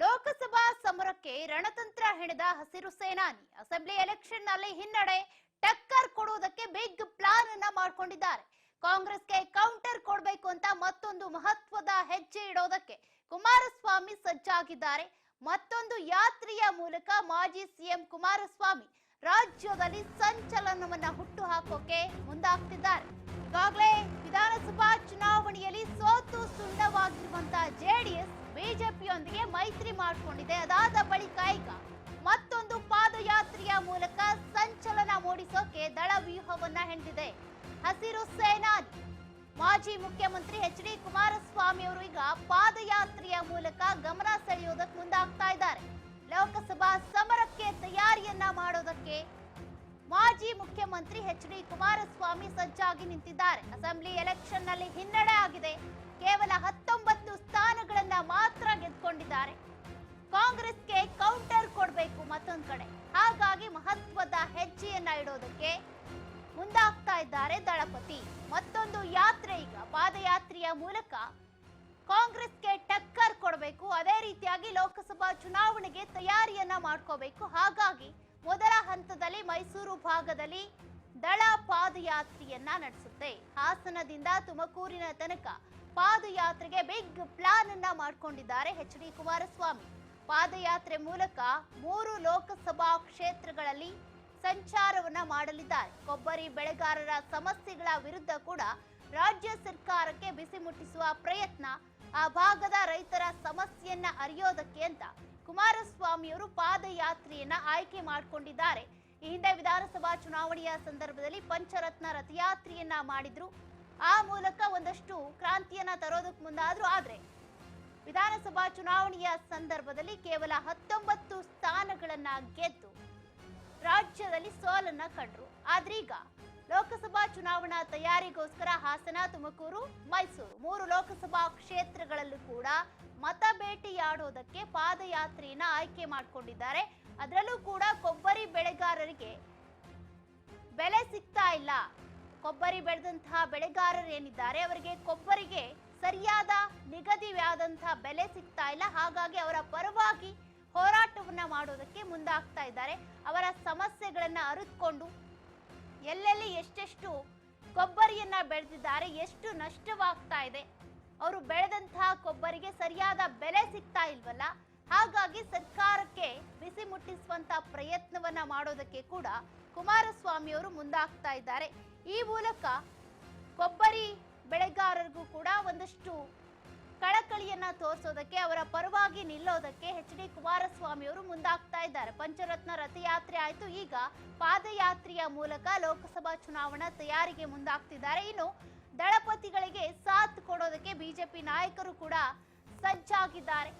ಲೋಕಸಭಾ ಸಮರಕ್ಕೆ ರಣತಂತ್ರ ಹೆಣೆದ ಹಸಿರು ಸೇನಾನಿ. ಅಸೆಂಬ್ಲಿ ಎಲೆಕ್ಷನ್ನಲ್ಲಿ ಹಿನ್ನಡೆ ಟಕ್ಕರ್ ಕೊಡುವುದಕ್ಕೆ ಬಿಗ್ ಪ್ಲಾನ್ ಅನ್ನ ಮಾಡ್ಕೊಂಡಿದ್ದಾರೆ. ಕಾಂಗ್ರೆಸ್ಗೆ ಕೌಂಟರ್ ಕೊಡಬೇಕು ಅಂತ ಮತ್ತೊಂದು ಮಹತ್ವದ ಹೆಜ್ಜೆ ಇಡೋದಕ್ಕೆ ಕುಮಾರಸ್ವಾಮಿ ಸಜ್ಜಾಗಿದ್ದಾರೆ. ಮತ್ತೊಂದು ಯಾತ್ರೆಯ ಮೂಲಕ ಮಾಜಿ ಸಿಎಂ ಕುಮಾರಸ್ವಾಮಿ ರಾಜ್ಯದಲ್ಲಿ ಸಂಚಲನವನ್ನ ಹುಟ್ಟು ಹಾಕೋಕೆ ಮುಂದಾಗ್ತಿದ್ದಾರೆ. ಈಗಾಗಲೇ ವಿಧಾನಸಭಾ ಚುನಾವಣೆಯಲ್ಲಿ ಸೋತು ಸುಂಡವಾಗಿರುವಂತಹ ಜೆಡಿಎಸ್ ಬಿಜೆಪಿಯೊಂದಿಗೆ ಮೈತ್ರಿ ಮಾಡಿಕೊಂಡಿದೆ. ಅದಾದ ಬಳಿಕ ಈಗ ಮತ್ತೊಂದು ಪಾದಯಾತ್ರೆಯ ಮೂಲಕ ಸಂಚಲನ ಮೂಡಿಸೋಕೆ ದಳ ವ್ಯೂಹವನ್ನ ಹೆಂಡಿದೆ ಹಸಿರು ಸೇನಾ ಮಾಜಿ ಮುಖ್ಯಮಂತ್ರಿ ಎಚ್ ಡಿ ಕುಮಾರಸ್ವಾಮಿ ಅವರು ಈಗ ಪಾದಯಾತ್ರೆಯ ಮೂಲಕ ಗಮನ ಸೆಳೆಯುವುದಕ್ಕೆ ಮುಂದಾಗ್ತಾ ಇದ್ದಾರೆ. ಲೋಕಸಭಾ ಸಮರಕ್ಕೆ ತಯಾರಿಯನ್ನ ಮಾಡೋದಕ್ಕೆ ಮಾಜಿ ಮುಖ್ಯಮಂತ್ರಿ ಎಚ್ ಡಿ ಕುಮಾರಸ್ವಾಮಿ ಸಜ್ಜಾಗಿ ನಿಂತಿದ್ದಾರೆ. ಅಸೆಂಬ್ಲಿ ಎಲೆಕ್ಷನ್ನಲ್ಲಿ ಹಿನ್ನಡೆ ಆಗಿದೆ. ಕೇವಲ ಹತ್ತೊಂಬತ್ತು ಹಾಗಾಗಿ ಮಹತ್ವದ ಹೆಜ್ಜೆಯನ್ನ ಇಡೋದಕ್ಕೆ ಮುಂದಾಗ್ತಾ ಇದ್ದಾರೆ ದಳಪತಿ. ಮತ್ತೊಂದು ಯಾತ್ರೆ ಈಗ. ಪಾದಯಾತ್ರೆಯ ಮೂಲಕ ಕಾಂಗ್ರೆಸ್ಗೆ ಟಕ್ಕರ್ ಕೊಡಬೇಕು. ಅದೇ ರೀತಿಯಾಗಿ ಲೋಕಸಭಾ ಚುನಾವಣೆಗೆ ತಯಾರಿಯನ್ನ ಮಾಡ್ಕೋಬೇಕು. ಹಾಗಾಗಿ ಮೊದಲ ಹಂತದಲ್ಲಿ ಮೈಸೂರು ಭಾಗದಲ್ಲಿ ದಳ ಪಾದಯಾತ್ರೆಯನ್ನ ನಡೆಸುತ್ತೆ. ಹಾಸನದಿಂದ ತುಮಕೂರಿನ ತನಕ ಪಾದಯಾತ್ರೆಗೆ ಬಿಗ್ ಪ್ಲಾನ್ ಅನ್ನ ಮಾಡ್ಕೊಂಡಿದ್ದಾರೆ ಎಚ್ ಡಿ ಕುಮಾರಸ್ವಾಮಿ. ಪಾದಯಾತ್ರೆ ಮೂಲಕ ಮೂರು ಲೋಕಸಭಾ ಕ್ಷೇತ್ರಗಳಲ್ಲಿ ಸಂಚಾರವನ್ನ ಮಾಡಲಿದ್ದಾರೆ. ಕೊಬ್ಬರಿ ಬೆಳೆಗಾರರ ಸಮಸ್ಯೆಗಳ ವಿರುದ್ಧ ಕೂಡ ರಾಜ್ಯ ಸರ್ಕಾರಕ್ಕೆ ಬಿಸಿ ಮುಟ್ಟಿಸುವ ಪ್ರಯತ್ನ, ಆ ಭಾಗದ ರೈತರ ಸಮಸ್ಯೆಯನ್ನ ಅರಿಯೋದಕ್ಕೆ ಅಂತ ಕುಮಾರಸ್ವಾಮಿಯವರು ಪಾದಯಾತ್ರೆಯನ್ನ ಆಯ್ಕೆ ಮಾಡಿಕೊಂಡಿದ್ದಾರೆ. ಈ ಹಿಂದೆ ವಿಧಾನಸಭಾ ಚುನಾವಣೆಯ ಸಂದರ್ಭದಲ್ಲಿ ಪಂಚರತ್ನ ರಥಯಾತ್ರೆಯನ್ನ ಮಾಡಿದ್ರು. ಆ ಮೂಲಕ ಒಂದಷ್ಟು ಕ್ರಾಂತಿಯನ್ನ ತರೋದಕ್ಕೆ ಮುಂದಾದ್ರು. ಆದ್ರೆ ವಿಧಾನಸಭಾ ಚುನಾವಣೆಯ ಸಂದರ್ಭದಲ್ಲಿ ಕೇವಲ ಹತ್ತೊಂಬತ್ತು ಸ್ಥಾನಗಳನ್ನ ಗೆದ್ದು ರಾಜ್ಯದಲ್ಲಿ ಸೋಲನ್ನ ಕಂಡ್ರು. ಆದ್ರೀಗ ಲೋಕಸಭಾ ಚುನಾವಣಾ ತಯಾರಿಗೋಸ್ಕರ ಹಾಸನ, ತುಮಕೂರು, ಮೈಸೂರು ಮೂರು ಲೋಕಸಭಾ ಕ್ಷೇತ್ರಗಳಲ್ಲೂ ಕೂಡ ಮತ ಬೇಟೆಯಾಡೋದಕ್ಕೆ ಪಾದಯಾತ್ರೆಯನ್ನ ಆಯ್ಕೆ ಮಾಡಿಕೊಂಡಿದ್ದಾರೆ. ಅದರಲ್ಲೂ ಕೂಡ ಕೊಬ್ಬರಿ ಬೆಳೆಗಾರರಿಗೆ ಬೆಲೆ ಸಿಗ್ತಾ ಇಲ್ಲ. ಕೊಬ್ಬರಿ ಬೆಳೆದಂತಹ ಬೆಳೆಗಾರರೇನಿದ್ದಾರೆ ಅವರಿಗೆ ಕೊಬ್ಬರಿಗೆ ನಿಗದಿಯಾದಂತಹ ಬೆಲೆ ಸಿಗ್ತಾ ಇಲ್ಲ. ಹಾಗಾಗಿ ಅವರ ಪರವಾಗಿ ಹೋರಾಟವನ್ನ ಮಾಡೋದಕ್ಕೆ ಮುಂದಾಗ್ತಾ ಇದ್ದಾರೆ. ಅವರ ಸಮಸ್ಯೆಗಳನ್ನ ಅರಿತುಕೊಂಡು ಎಲ್ಲೆಲ್ಲಿ ಎಷ್ಟೆಷ್ಟು ಕೊಬ್ಬರಿಯನ್ನ ಬೆಳೆದಿದ್ದಾರೆ, ಎಷ್ಟು ನಷ್ಟವಾಗ್ತಾ ಇದೆ, ಅವರು ಬೆಳೆದಂತಹ ಕೊಬ್ಬರಿಗೆ ಸರಿಯಾದ ಬೆಲೆ ಸಿಗ್ತಾ ಇಲ್ವಲ್ಲ? ಹಾಗಾಗಿ ಸರ್ಕಾರಕ್ಕೆ ಬಿಸಿ ಮುಟ್ಟಿಸುವಂತ ಪ್ರಯತ್ನವನ್ನ ಮಾಡೋದಕ್ಕೆ ಕೂಡ ಕುಮಾರಸ್ವಾಮಿ ಅವರು ಮುಂದಾಗ್ತಾ ಇದ್ದಾರೆ. ಈ ಮೂಲಕ ಕೊಬ್ಬರಿ ಬೆಳೆಗಾರರಿಗೂ ಕೂಡ ಒಂದಷ್ಟು ಕಳಕಳಿಯನ್ನ ತೋರಿಸೋದಕ್ಕೆ, ಅವರ ಪರವಾಗಿ ನಿಲ್ಲೋದಕ್ಕೆ ಎಚ್ ಡಿ ಕುಮಾರಸ್ವಾಮಿ ಅವರು ಮುಂದಾಗ್ತಾ ಇದ್ದಾರೆ. ಪಂಚರತ್ನ ರಥಯಾತ್ರೆ ಆಯ್ತು. ಈಗ ಪಾದಯಾತ್ರೆಯ ಮೂಲಕ ಲೋಕಸಭಾ ಚುನಾವಣಾ ತಯಾರಿಗೆ ಮುಂದಾಗ್ತಿದ್ದಾರೆ. ಇನ್ನು ದಳಪತಿಗಳಿಗೆ ಸಾಥ್ ಕೊಡೋದಕ್ಕೆ ಬಿಜೆಪಿ ನಾಯಕರು ಕೂಡ ಸಜ್ಜಾಗಿದ್ದಾರೆ.